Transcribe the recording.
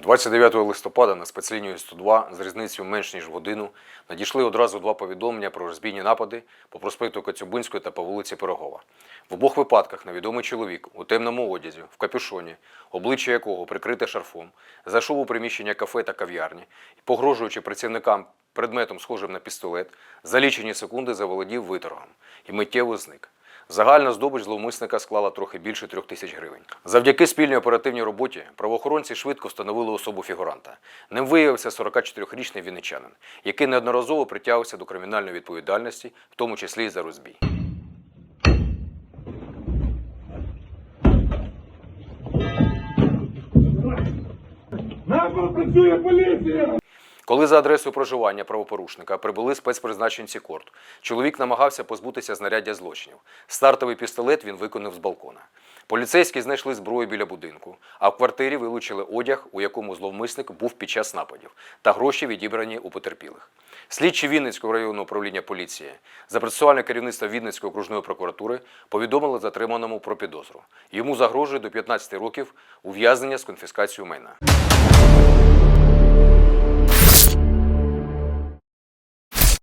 29 листопада на спецлінію 102 з різницею менш ніж годину надійшли одразу два повідомлення про розбійні напади по проспекту Коцюбинської та по вулиці Пирогова. В обох випадках невідомий чоловік у темному одязі, в капюшоні, обличчя якого прикрите шарфом, зайшов у приміщення кафе та кав'ярні і, погрожуючи працівникам предметом, схожим на пістолет, за лічені секунди заволодів виторгом і миттєво зник. Загальна здобич зловмисника склала трохи більше трьох тисяч гривень. Завдяки спільній оперативній роботі правоохоронці швидко встановили особу фігуранта. Ним виявився 44-річний вінничанин, який неодноразово притягувався до кримінальної відповідальності, в тому числі і за розбій. Нахуй працює поліція! Коли за адресою проживання правопорушника прибули спецпризначенці корт, чоловік намагався позбутися знаряддя злочинів. Стартовий пістолет він виконав з балкона. Поліцейські знайшли зброю біля будинку, а в квартирі вилучили одяг, у якому зловмисник був під час нападів, та гроші відібрані у потерпілих. Слідчі Вінницького районного управління поліції за процесуальне керівництво Вінницької окружної прокуратури повідомили затриманому про підозру. Йому загрожує до 15 років ув'язнення з конфіскацією майна.